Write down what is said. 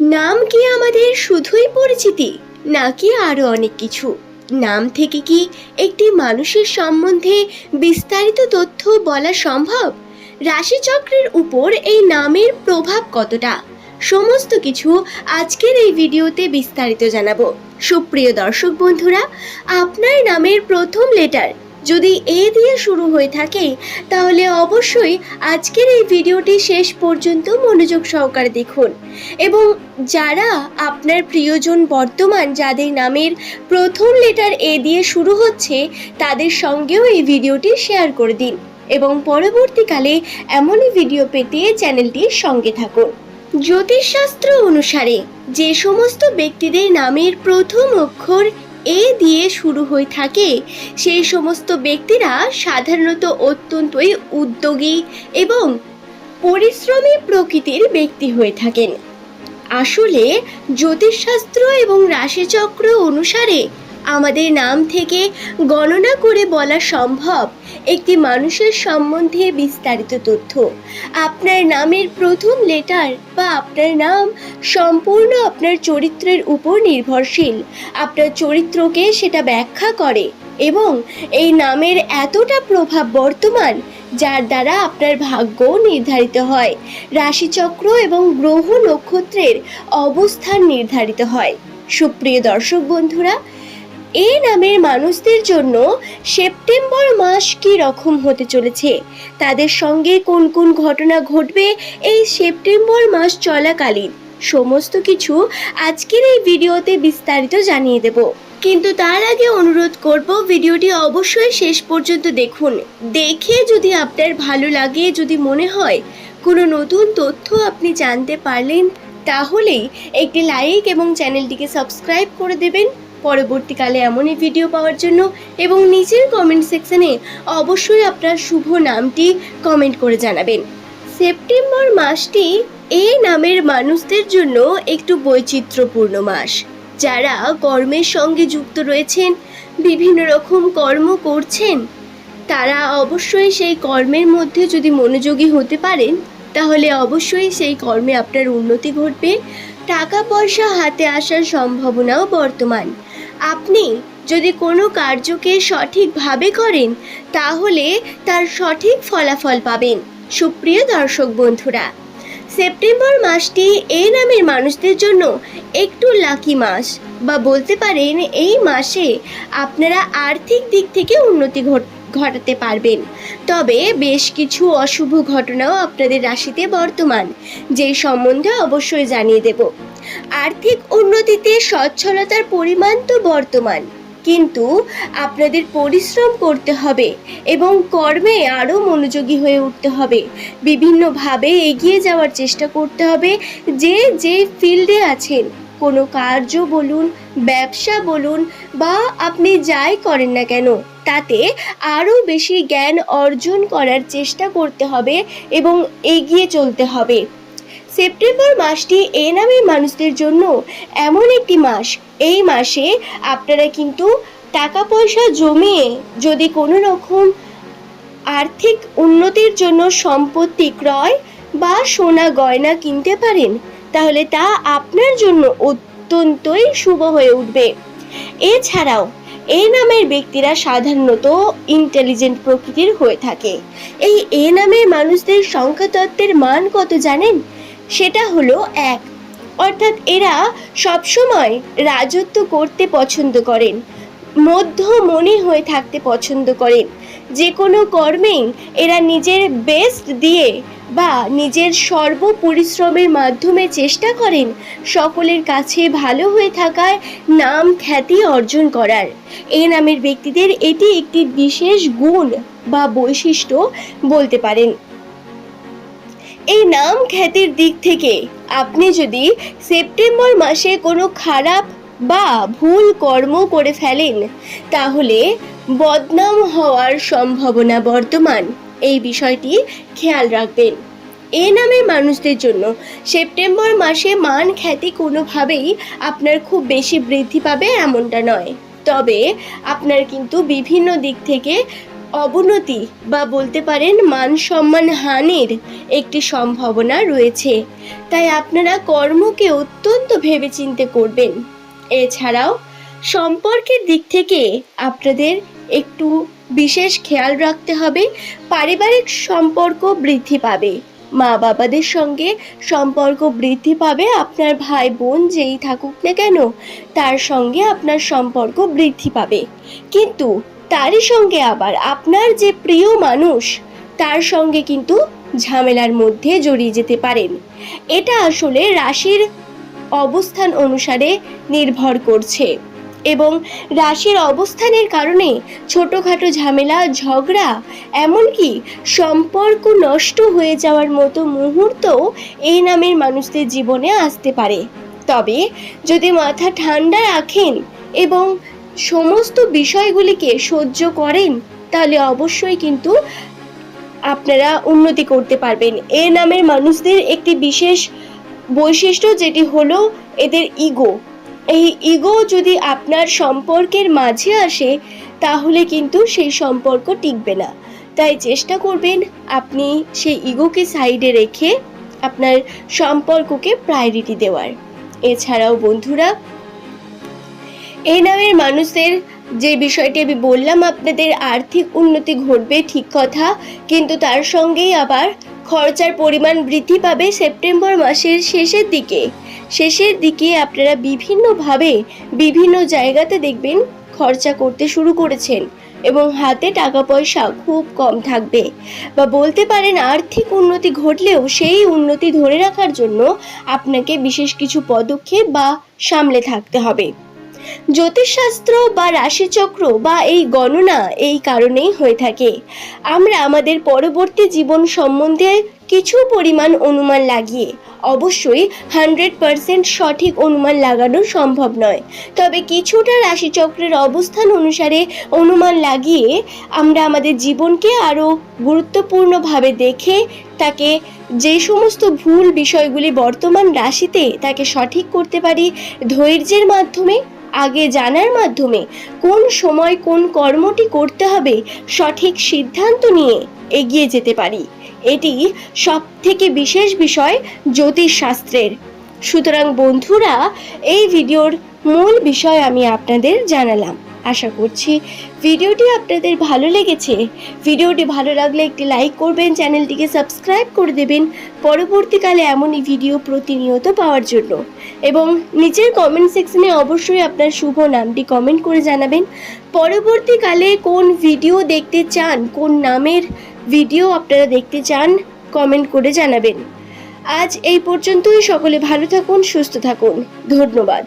নাম কি আমাদের শুধুই পরিচিতি, নাকি আরও অনেক কিছু? নাম থেকে কি একটি মানুষের সম্বন্ধে বিস্তারিত তথ্য বলা সম্ভব? রাশিচক্রের উপর এই নামের প্রভাব কতটা? সমস্ত কিছু আজকের এই ভিডিওতে বিস্তারিত জানাব। সুপ্রিয় দর্শক বন্ধুরা, আপনার নামের প্রথম লেটার যদি এ দিয়ে শুরু হয়ে থাকে, তাহলে অবশ্যই আজকের এই ভিডিওটি শেষ পর্যন্ত মনোযোগ সহকারে দেখুন। এবং যারা আপনার প্রিয়জন বর্তমান যাদের নামের প্রথম লেটার এ দিয়ে শুরু হচ্ছে, তাদের সঙ্গেও এই ভিডিওটি শেয়ার করে দিন এবং পরবর্তীকালে এমনই ভিডিও পেতে চ্যানেলটির সঙ্গে থাকুন। জ্যোতিষশাস্ত্র অনুসারে যে সমস্ত ব্যক্তিদের নামের প্রথম অক্ষর এ দিয়ে শুরু হয়ে থাকে। সেই সমস্ত ব্যক্তিরা সাধারণত অত্যন্তই উদ্যোগী এবং পরিশ্রমী প্রকৃতির ব্যক্তি হয়ে থাকেন। আসলে জ্যোতিষশাস্ত্র এবং রাশিচক্র অনুসারে আমাদের নাম থেকে গণনা করে বলা সম্ভব একটি মানুষের সম্বন্ধে বিস্তারিত তথ্য। আপনার নামের প্রথম লেটার বা আপনার নাম সম্পূর্ণ আপনার চরিত্রের উপর নির্ভরশীল। আপনার চরিত্রকে সেটা ব্যাখ্যা করে এবং এই নামের এতটা প্রভাব বর্তমান যার দ্বারা আপনার ভাগ্য নির্ধারিত হয়। রাশিচক্র এবং গ্রহ নক্ষত্রের অবস্থান নির্ধারিত হয়। সুপ্রিয় দর্শক বন্ধুরা এই নামের মানুষদের জন্য সেপ্টেম্বর মাস কি রকম হতে চলেছে? তাদের সঙ্গে কোন কোন ঘটনা ঘটবে এই সেপ্টেম্বর মাস চলাকালীন? সমস্ত কিছু আজকের এই ভিডিওতে বিস্তারিত জানিয়ে দেব। কিন্তু তার আগে অনুরোধ করব, ভিডিওটি অবশ্যই শেষ পর্যন্ত দেখুন। দেখে যদি আপনার ভালো লাগে, যদি মনে হয় কোনো নতুন তথ্য আপনি জানতে পারলেন, তাহলেই একটি লাইক এবং চ্যানেলটিকে সাবস্ক্রাইব করে দেবেন। পরবর্তীকালে এমনই ভিডিও পাওয়ার জন্য এবং নিচের কমেন্ট সেকশনে অবশ্যই আপনার শুভ নামটি কমেন্ট করে জানাবেন। সেপ্টেম্বর মাসটি এই নামের মানুষদের জন্য একটু বৈচিত্র্যপূর্ণ মাস। যারা কর্মের সঙ্গে যুক্ত রয়েছেন, বিভিন্ন রকম কর্ম করছেন, তারা অবশ্যই সেই কর্মের মধ্যে যদি মনোযোগী হতে পারেন, তাহলে অবশ্যই সেই কর্মে আপনার উন্নতি ঘটবে। টাকা পয়সা হাতে আসার সম্ভাবনাও বর্তমান। আপনি যদি কোনো কার্যকে সঠিকভাবে করেন, তাহলে তার সঠিক ফলাফল পাবেন। সুপ্রিয় দর্শক বন্ধুরা, সেপ্টেম্বর মাসটি এই নামের মানুষদের জন্য একটু লাকি মাস, বা বলতে পারেন এই মাসে আপনারা আর্থিক দিক থেকে উন্নতি ঘট- ঘটাতে পারবেন। তবে বেশ কিছু অশুভ ঘটনাও আপনাদের রাশিতে বর্তমান, যে সম্বন্ধে অবশ্যই জানিয়ে দেব। আর্থিক উন্নতিতে সচ্ছলতার পরিমাণ তো বর্তমান, কিন্তু আপনাদের পরিশ্রম করতে হবে এবং কর্মে আরও মনোযোগী হয়ে উঠতে হবে। বিভিন্নভাবে এগিয়ে যাওয়ার চেষ্টা করতে হবে যে যে ফিল্ডে আছেন। কোনো কার্য বলুন, ব্যবসা বলুন বা আপনি যাই করেন না কেন, তাতে আরও বেশি জ্ঞান অর্জন করার চেষ্টা করতে হবে এবং এগিয়ে চলতে হবে। সেপ্টেম্বর মাসটি এ নামের মানুষদের জন্য এমন একটি মাস। এই মাসে আপনারা কিন্তু টাকা পয়সা জমিয়ে যদি কোনো রকম আর্থিক উন্নতির জন্য সম্পত্তি ক্রয় বা সোনা গয়না কিনতে পারেন তাহলে তা আপনার জন্য অত্যন্তই শুভ হয়ে উঠবে। এছাড়াও এই নামের ব্যক্তিরা সাধারণত ইন্টেলিজেন্ট প্রকৃতির হয়ে থাকে। এই এ নামের মানুষদের সংখ্যাতত্ত্বের মান কত জানেন? সেটা হলো এক। অর্থাৎ এরা সবসময় রাজত্ব করতে পছন্দ করেন, মধ্যমণি হয়ে থাকতে পছন্দ করেন। যে কোনো কর্মেই এরা নিজের বেস্ট দিয়ে বা নিজের সর্ব পরিশ্রমের মাধ্যমে চেষ্টা করেন সকলের কাছে ভালো হয়ে থাকার নাম খ্যাতি অর্জন করার। এই নামের ব্যক্তিদের এটি একটি বিশেষ গুণ বা বৈশিষ্ট্য বলতে পারেন। এই নাম খ্যাতির দিক থেকে আপনি যদি সেপ্টেম্বর মাসে কোনো খারাপ বা ভুল কর্ম করে ফেলেন, তাহলে বদনাম হওয়ার সম্ভাবনা বর্তমান। এই বিষয়টি খেয়াল রাখবেন। এ নামের মানুষদের জন্য সেপ্টেম্বর মাসে মান খ্যাতি কোনোভাবেই আপনার খুব বেশি বৃদ্ধি পাবে এমনটা নয়। তবে আপনার কিন্তু বিভিন্ন দিক থেকে অবনতি বা বলতে পারেন মান সম্মান হানির একটি সম্ভাবনা রয়েছে। তাই আপনারা কর্মকে অত্যন্ত ভেবেচিন্তে করবেন। এছাড়াও সম্পর্কের দিক থেকে আপনাদের একটু বিশেষ খেয়াল রাখতে হবে, পারিবারিক সম্পর্ক বৃদ্ধি পাবে। মা বাবাদের সঙ্গে সম্পর্ক বৃদ্ধি পাবে আপনার ভাই বোন যেই থাকুক না কেন, তার সঙ্গে আপনার সম্পর্ক বৃদ্ধি পাবে। কিন্তু তারই সঙ্গে আবার আপনার যে প্রিয় মানুষ, তার সঙ্গে কিন্তু ঝামেলার মধ্যে জড়িয়ে যেতে পারেন। এটা আসলে রাশির অবস্থান অনুসারে নির্ভর করছে। এবং রাশির অবস্থানের কারণে ছোটোখাটো ঝামেলা, ঝগড়া, এমনকি সম্পর্ক নষ্ট হয়ে যাওয়ার মতো মুহূর্তও এই নামের মানুষদের জীবনে আসতে পারে। তবে যদি মাথা ঠান্ডা রাখেন এবং সমস্ত বিষয়গুলিকে সহ্য করেন, তাহলে অবশ্যই কিন্তু আপনারা উন্নতি করতে পারবেন। এ নামের মানুষদের একটি বিশেষ বৈশিষ্ট্য যেটি হলো এদের ইগো এই ইগো যদি আপনার সম্পর্কের মাঝে আসে, তাহলে কিন্তু সেই সম্পর্ক টিকবে না। তাই চেষ্টা করবেন আপনি সেই ইগোকে সাইডে রেখে আপনার সম্পর্ককে প্রায়োরিটি দেওয়ার। এছাড়াও বন্ধুরা, এই নামের মানুষদের যে বিষয়টি আমি বললাম, আপনাদের আর্থিক উন্নতি ঘটবে ঠিক কথা, কিন্তু তার সঙ্গেই আবার খরচার পরিমাণ বৃদ্ধি পাবে সেপ্টেম্বর মাসের শেষের দিকে। শেষের দিকে আপনারা বিভিন্নভাবে বিভিন্ন জায়গাতে দেখবেন খরচা করতে শুরু করেছেন এবং হাতে টাকা পয়সা খুব কম থাকবে। বা বলতে পারেন আর্থিক উন্নতি ঘটলেও সেই উন্নতি ধরে রাখার জন্য আপনাকে বিশেষ কিছু পদক্ষেপ বা সামলে থাকতে হবে। জ্যোতিষশাস্ত্র বা রাশিচক্র বা এই গণনা এই কারণেই হয়ে থাকে। আমরা আমাদের পরবর্তী জীবন সম্বন্ধে কিছু পরিমাণ অনুমান লাগিয়ে, অবশ্যই হান্ড্রেড পারসেন্ট সঠিক অনুমান লাগানো সম্ভব নয়। তবে কিছুটা রাশিচক্রের অবস্থান অনুসারে অনুমান লাগিয়ে আমরা আমাদের জীবনকে আরও গুরুত্বপূর্ণভাবে দেখে তাকে যে সমস্ত ভুল বিষয়গুলি বর্তমান রাশিতে তাকে সঠিক করতে পারি, ধৈর্যের মাধ্যমে আগে জানার মাধ্যমে কোন সময় কোন কর্মটি করতে হবে সঠিক সিদ্ধান্ত নিয়ে এগিয়ে যেতে পারি। এটি সব থেকে বিশেষ বিষয় জ্যোতিষশাস্ত্রের। সুতরাং বন্ধুরা, এই ভিডিওর মূল বিষয় আমি আপনাদের জানালাম। আশা করছি ভিডিওটি আপনাদের ভালো লেগেছে। ভিডিওটি ভালো লাগলে একটি লাইক করবেন, চ্যানেলটিকে সাবস্ক্রাইব করে দেবেন। পরবর্তীকালে এমনই ভিডিও প্রতিনিয়ত পাওয়ার জন্য। এবং নিচের কমেন্ট সেকশনে অবশ্যই আপনার শুভ নামটি কমেন্ট করে জানাবেন। পরবর্তীকালে কোন ভিডিও দেখতে চান, কোন নামের ভিডিও আপনারা দেখতে চান কমেন্ট করে জানাবেন। আজ এই পর্যন্তই। সকলে ভালো থাকুন, সুস্থ থাকুন। ধন্যবাদ।